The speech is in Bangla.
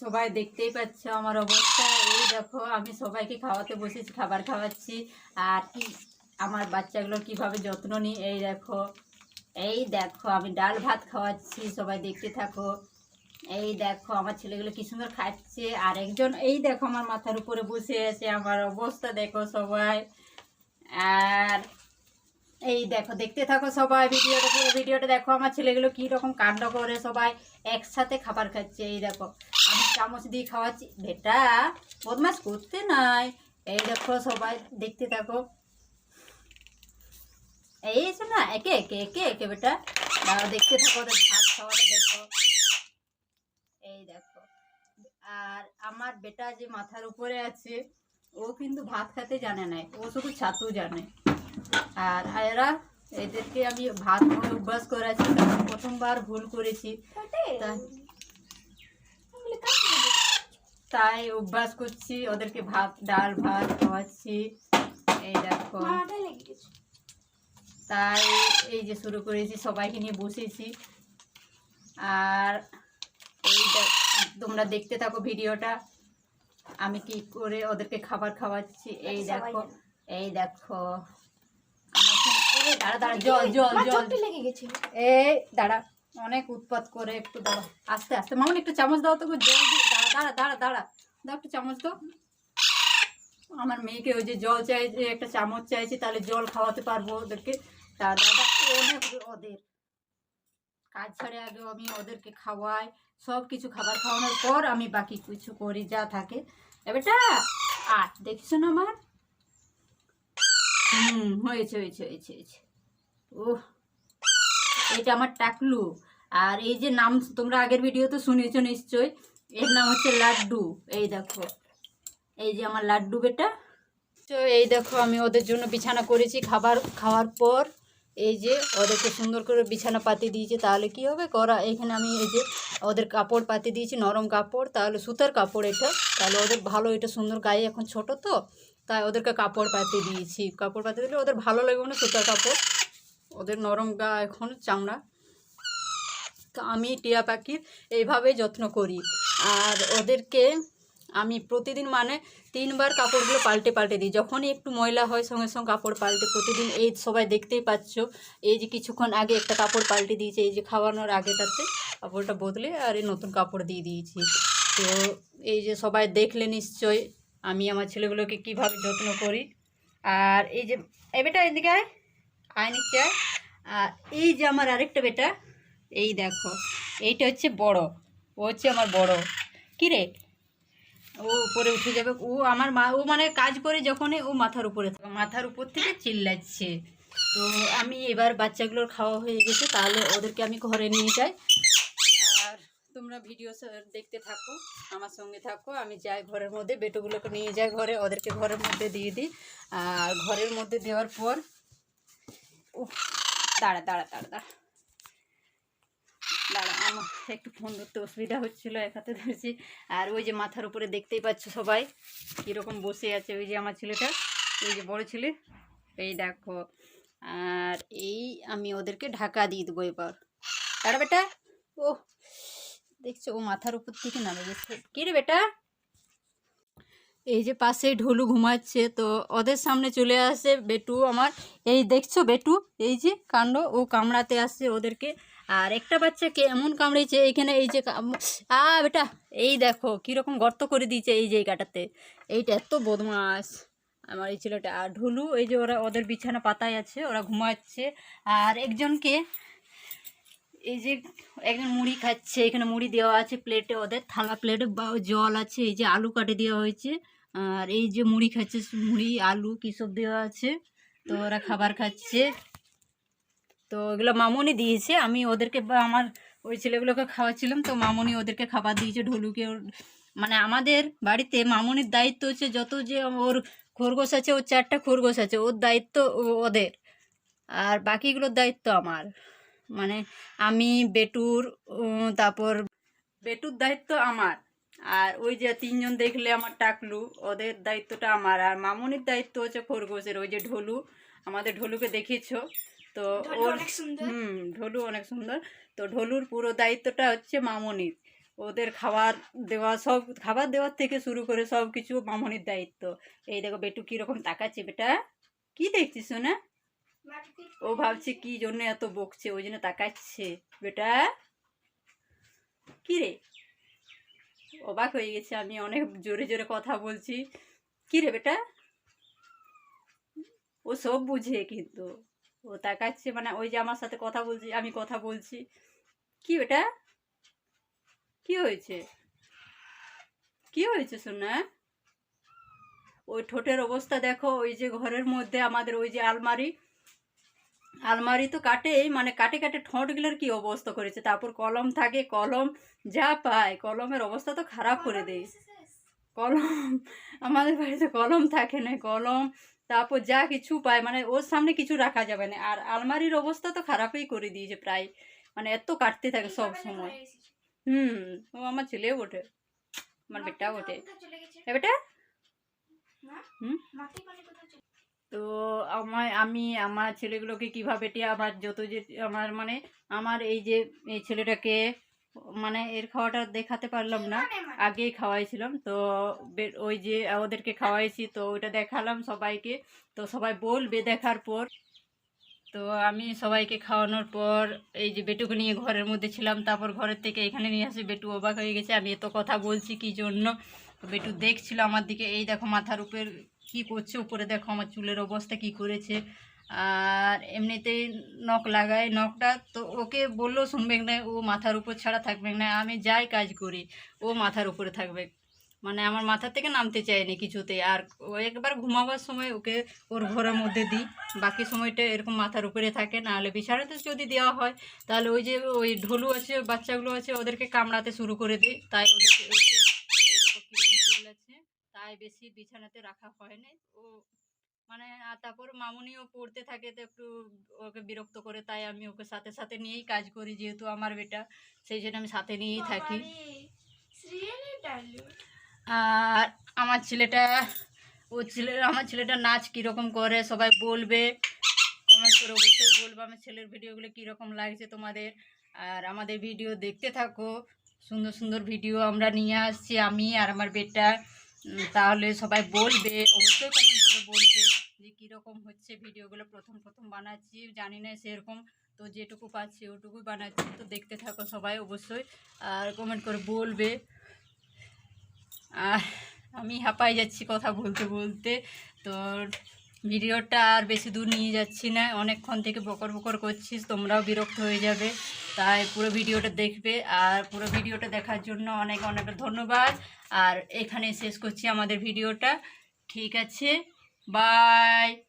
সবাই দেখতেই পাচ্ছ আমার অবস্থা। এই দেখো, আমি সবাইকে খাওয়াতে বসেছি, খাবার খাওয়াচ্ছি। আর কি, আমার বাচ্চাগুলোর কীভাবে যত্ন নিই, এই দেখো। এই দেখো, আমি ডাল ভাত খাওয়াচ্ছি, সবাই দেখতে থাকো। এই দেখো, আমার ছেলেগুলো কি সুন্দর খাচ্ছে। আর একজন এই দেখো, আমার মাথার উপরে বসে আছে, আমার অবস্থা দেখো সবাই। আর এই দেখো, দেখতে থাকো সবাই ভিডিওটা ভিডিওটা দেখো। আমার ছেলেগুলো কি রকম কাণ্ড করে সবাই একসাথে খাবার খাচ্ছে, এই দেখো। আমি চামচ দিয়ে খাওয়াচ্ছি। বেটা বদমাস করতে নাই। এই দেখো সবাই দেখতে থাকো। এই এসে না একে একে একে একে বেটা। দেখতে থাকো ওদের ভাত খাওয়াটা দেখো। এই দেখো। আর আমার বেটা যে মাথার উপরে আছে ও কিন্তু ভাত খেতে জানে না ও শুধু ছাতু জানে। আর এরা এদেরকে আমি ভাত অভ্যাস কারণ প্রথমবার ভুল করেছি। তাই অভ্যাস করছি ওদেরকে ভাত ডাল ভাত খাওয়াচ্ছি। এই দেখো। তাই এই যে শুরু করেছি সবাইকে নিয়ে বসেছি। আর এই তোমরা দেখতে থাকো ভিডিওটা আমি কি করে ওদেরকে খাবার খাওয়াচ্ছি এই দেখো এই দেখো। দাঁড়া দাঁড়া জল জল জল। এই দাঁড়া অনেক উৎপাত করে একটু দাঁড়া। আস্তে আস্তে। মামুন একটু চামচ দাও তো জল দি দাঁড়া দাঁড়া দাঁড়া। দাও একটু চামচ দাও। আমার মেয়েকে ওই যে জল চাইছে একটা চামচ চাইছে, তাহলে জল খাওয়াতে পারব ওদেরকে। তা দাদা অনেক ওদের। কাজ ছাড়ে আগে আমি ওদেরকে খাওয়াই, সব কিছু খাবার খাওয়ানোর পর আমি বাকি কিছু করি, যা থাকে। এবারটা আর দেখিস না আমার। হুম, হয়েছে হয়েছে হয়েছে হয়েছে। ও এটা আমার টাকলু। আর এই যে নাম তোমরা আগের ভিডিওতে শুনেছো নিশ্চয় এর নাম হচ্ছে লাড্ডু। এই দেখো। এই যে আমার লাড্ডু বেটা। তো এই দেখো, আমি ওদের জন্য বিছানা করেছি খাবার, খাওয়ার পর। এই যে ওদেরকে সুন্দর করে বিছানা পাতি দিয়েছি, তাহলে কি হবে? করা এখানে আমি এই যে ওদের কাপড় পাতি দিয়েছি, নরম কাপড়, তাহলে সুতার কাপড় এটা। তাহলে ওদের ভালো, এটা সুন্দর গায়ে এখন ছোট তো, তাই ওদেরকে কাপড় পাতি দিয়েছি। কাপড় পাতি দিলে ওদের ভালো লাগবে না সুতার কাপড়? ওদের নরম গা এখন চামড়া। তো আমি টিয়া পাখির এইভাবেই যত্ন করি। আর ওদেরকে আমি প্রতিদিন মানে তিনবার কাপড়গুলো পাল্টে পাল্টে দিই। যখনই একটু ময়লা হয় সঙ্গে সঙ্গে কাপড় পাল্টে প্রতিদিন এই সবাই দেখতেই পাচ্ছ, এই যে কিছুক্ষণ আগে একটা কাপড় পাল্টে দিয়েছে, এই যে খাওয়ানোর আগেটাতে কাপড়টা বদলে আর এই নতুন কাপড় দিয়ে দিয়েছি। তো এই যে সবাই দেখলে নিশ্চয় আমি আমার ছেলেগুলোকে কীভাবে যত্ন করি। আর এই যে এ বেটা এদিকে আয় আয় নিচে আয়। আর এই যে আমার আরেকটা বেটা, এই দেখো, এইটা হচ্ছে বড়। ও হচ্ছে আমার বড়। রে? ও উপরে উঠে যাবে। ও আমার মা, ও মানে কাজ করে যখনই ও মাথার উপরে থাকে। মাথার উপর থেকে চিল্লাচ্ছে। তো আমি এবার বাচ্চাগুলোর খাওয়া হয়ে গেছে, তাহলে ওদেরকে আমি ঘরে নিয়ে যাই। আর তোমরা ভিডিও দেখতে থাকো, আমার সঙ্গে থাকো। আমি যাই ঘরের মধ্যে, বেটোগুলোকে নিয়ে যাই ঘরে, ওদেরকে ঘরের মধ্যে দিয়ে দিই। আর ঘরের মধ্যে দেওয়ার পর ও দাঁড়া দাঁড়া দাঁড়া দাঁড়া। দাঁড়া, আমার একটু ফোন ধরতে অসুবিধা হচ্ছিল এক হাতে ধরেছি। আর ওই যে মাথার উপরে দেখতেই পাচ্ছ সবাই, কীরকম বসে আছে ওই যে আমার ছেলেটা, ওই যে বড় ছেলে। এই দেখো, আর এই আমি ওদেরকে ঢাকা দিয়ে দেবো এবার। দাঁড়া বেটা, ও, দেখছ ও মাথার উপর থেকে নামে গেছে। কী রে বেটা? এই যে পাশে ঢোলু ঘুমাচ্ছে, তো ওদের সামনে চলে আসে বেটু আমার। এই দেখছ বেটু, এই যে কাণ্ড, ও কামড়াতে আসছে ওদেরকে। আর একটা বাচ্চাকে এমন কামড়েছে, এইখানে এই যে আ, বেটা, এই দেখো কীরকম গর্ত করে দিয়েছে এই জায়গাটাতে। এইটা এত বদমাস আমার এই ছেলেটা। আর ঢুলু, এই যে ওরা ওদের বিছানা পাতায় আছে, ওরা ঘুমাচ্ছে। আর একজনকে এই যে একজন মুড়ি খাচ্ছে, এখানে মুড়ি দেওয়া আছে প্লেটে ওদের, থালা প্লেটে বা জল আছে, এই যে আলু কাটে দেওয়া হয়েছে। আর এই যে মুড়ি খাচ্ছে, মুড়ি, আলু, কী সব দেওয়া আছে। তো ওরা খাবার খাচ্ছে। তো এগুলো মামুনি দিয়েছে। আমি ওদেরকে আমার ওই ছেলেগুলোকে খাওয়াচ্ছিলাম, তো মামুনি ওদেরকে খাবার দিয়েছে ঢোলুকে ওর মানে আমাদের বাড়িতে মামুনির দায়িত্ব হচ্ছে যত যে ওর খরগোশ আছে, ওর চারটা খরগোশ আছে, ওর দায়িত্ব ওদের। আর বাকিগুলোর দায়িত্ব আমার। মানে আমি, বেটুর তারপর বেটুর দায়িত্ব আমার। আর ওই যে তিনজন দেখলে আমার টাকলু, ওদের দায়িত্বটা আমার। আর মামুনির দায়িত্ব হচ্ছে খরগোশের, ওই যে ঢোলু। আমাদের ঢোলুকে দেখেছ তো ওর হুম ঢোলু অনেক সুন্দর। তো ঢোলুর পুরো দায়িত্বটা হচ্ছে মামনির। ওদের খাবার দেওয়া সব খাবার দেওয়ার থেকে শুরু করে সব কিছু মামনির দায়িত্ব। এই দেখো বেটু কীরকম তাকাচ্ছে বেটা। কি দেখছিস না ও ভাবছে কি জন্য এত বকছে ওই জন্য তাকাচ্ছে। বেটা কি রে অবাক হয়ে গেছে আমি অনেক জোরে জোরে কথা বলছি। কি রে বেটা? ও সব বুঝে কিন্তু। ও তাকাচ্ছে মানে ওই যে আমার সাথে কথা বলছি আমি কথা বলছি। কি ওটা কি হয়েছে? কি হয়েছে সোনা? ওই ঠোঁটের অবস্থা দেখো ওই যে ঘরের মধ্যে আমাদের ওই যে আলমারি। আলমারি তো কাটেই মানে কাটে কাটে ঠোঁটগুলোর কি অবস্থা করেছে? তারপর কলম থাকে কলম যা পায় কলমের অবস্থা তো খারাপ করে দেয়। কলম আমাদের বাড়িতে কলম থাকে না কলম তারপর যা কিছু পায় মানে ওর সামনে কিছু রাখা যাবে না। আর আলমারির অবস্থা তো খারাপই করে দিয়েছে প্রায়। মানে এত কাটতে থাকে সব সময়। হুম ও আমার ছেলেও ওঠে আমার বেটা। ওঠে এ বেটা? হুম? তো আমার আমি আমার ছেলেগুলোকে কীভাবে আমার যত যে আমার মানে আমার এই যে এই ছেলেটাকে মানে এর খাওয়াটা দেখাতে পারলাম না। আগেই খাওয়াইছিলাম তো ওই যে ওদেরকে খাওয়াইছি তো ওইটা দেখালাম সবাইকে। তো সবাই বলবে দেখার পর। তো আমি সবাইকে খাওয়ানোর পর এই যে বেটুকে নিয়ে ঘরের মধ্যে ছিলাম তারপর ঘরের থেকে এখানে নিয়ে আসি বেটু অবাক হয়ে গেছে আমি এত কথা বলছি কি জন্য? তো বেটু দেখছিল আমার দিকে এই দেখো মাথার উপর কি করছে উপরে দেখো আমার চুলের অবস্থা কি করেছে। আর এমনিতেই নখ লাগায় নখটা, তো ওকে বললেও শুনবে না, ও মাথার উপর ছাড়া থাকবে না, আমি যাই কাজ করি, ও মাথার উপরে থাকবে। মানে আমার মাথা থেকে নামতে চায়নি কিছুতে আর ও একবার ঘুমাবার সময় ওকে ওর ঘরের মধ্যে দিই, বাকি সময়টা এরকম মাথার উপরে থাকে, নাহলে বিছানাতে যদি দেওয়া হয়, তাহলে ওই যে ওই ঢোলু আছে, বাচ্চাগুলো আছে, ওদেরকে কামড়াতে শুরু করে দিই, তাই ওদেরকে তাই বেশি বিছানাতে রাখা হয় না ও মানে আর তারপর মামুনিও পড়তে থাকে তো একটু ওকে বিরক্ত করে তাই আমি ওকে সাথে সাথে নিয়েই কাজ করি যেহেতু আমার বেটা সেই জন্য আমি সাথে নিয়েই থাকি। আর আমার ছেলেটা ও ছেলে আমার ছেলেটা নাচ কীরকম করে সবাই বলবে কমেন্ট করে অবশ্যই বলব আমার ছেলের ভিডিওগুলো কীরকম লাগছে তোমাদের। আর আমাদের ভিডিও দেখতে থাকো সুন্দর সুন্দর ভিডিও আমরা নিয়ে আসছি আমি আর আমার বেটা। তাহলে সবাই বলবে অবশ্যই কমেন্ট যে কীরকম হচ্ছে ভিডিওগুলো প্রথম প্রথম বানাচ্ছি, জানি না সেরকম। তো যেটুকু পাচ্ছি ওটুকুই বানাচ্ছি, তো দেখতে থাকো সবাই অবশ্যই। আর কমেন্ট করে বলবে। আর আমি হাঁপাই যাচ্ছি কথা বলতে বলতে। তো ভিডিওটা আর বেশি দূর নিয়ে যাচ্ছি না। অনেকক্ষণ থেকে বকর বকর করছিস, তোমরাও বিরক্ত হয়ে যাবে। তাই পুরো ভিডিওটা দেখবে। আর পুরো ভিডিওটা দেখার জন্য অনেক অনেক ধন্যবাদ। আর এখানে শেষ করছি আমাদের ভিডিওটা। ঠিক আছে? Bye.